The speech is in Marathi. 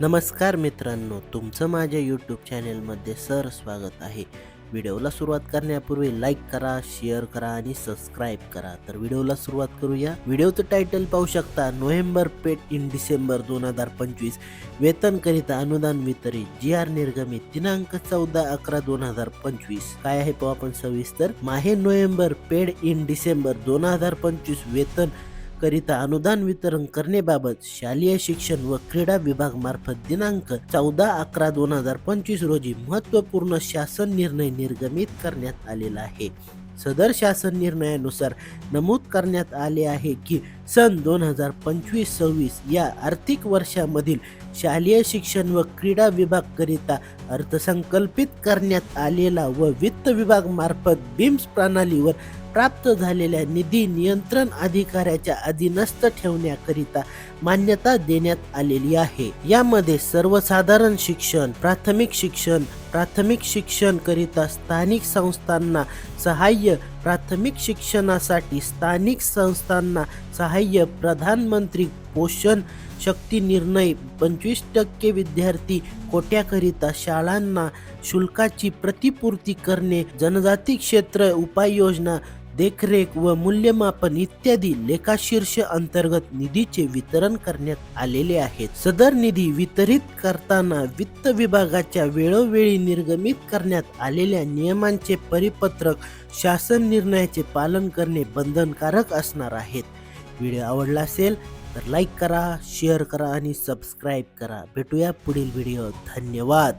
नमस्कार मित्रांनो तुमचं माझ्या यूट्यूब चॅनेलमध्ये सर स्वागत आहे. व्हिडिओला सुरुवात करण्यापूर्वी लाईक करा शेअर करा आणि सबस्क्राईब करा. तर व्हिडिओला सुरुवात करूया. व्हिडिओचं टायटल पाहू शकता नोव्हेंबर पेट इन डिसेंबर दोन हजार पंचवीस. वेतनकरिता अनुदान वितरित जी आर निर्गमित दिनांक चौदा अकरा दोन हजार पंचवीस. काय आहे पाहू आपण सविस्तर. माहे नोव्हेंबर पेड इन डिसेंबर दोन हजार पंचवीस वेतन करिता अनुदान वितरण करण्याबाबत शालेय शिक्षण व क्रीडा विभाग मार्फत दिनांक चौदा अकरा दोन हजार पंचवीस रोजी महत्त्वपूर्ण शासन निर्णय निर्गमित करण्यात आलेला आहे. सदर शासन निर्णयानुसार नमूद करण्यात आले आहे की सन दोन हजार पंचवीस सव्वीस या आर्थिक वर्षामधील शालेय शिक्षण व क्रीडा विभाग करिता अर्थसंकल्पित करण्यात आलेला व वित्त विभाग मार्फत बिम्स प्रणालीवर प्राप्त झालेल्या निधी नियंत्रण अधिकाऱ्याच्या अधीनस्थ ठेवण्याकरिता मान्यता देण्यात आलेली आहे. यामध्ये सर्वसाधारण शिक्षण प्राथमिक शिक्षण प्राथमिक शिक्षण करिता स्थानिक संस्थांना सहाय्य प्राथमिक शिक्षणासाठी स्थानिक संस्थांना सहाय्य प्रधानमंत्री पोषण शक्ती निर्णय पंचवीस टक्के विद्यार्थी कोट्याकरिता शाळांना शुल्काची प्रतिपूर्ती करणे जनजाती क्षेत्र उपाययोजना देखरेख व मूल्यमापन इत्यादी लेखाशीर्ष अंतर्गत निधीचे वितरण करण्यात आलेले आहेत. सदर निधी वितरित करताना वित्त विभागाच्या वेळोवेळी निर्गमित करण्यात आलेल्या नियमांचे परिपत्रक शासन निर्णयाचे पालन करणे बंधनकारक असणार आहेत. व्हिडिओ आवडला असेल तर लाईक करा शेअर करा आणि सबस्क्राईब करा. भेटूया पुढील व्हिडिओ धन्यवाद.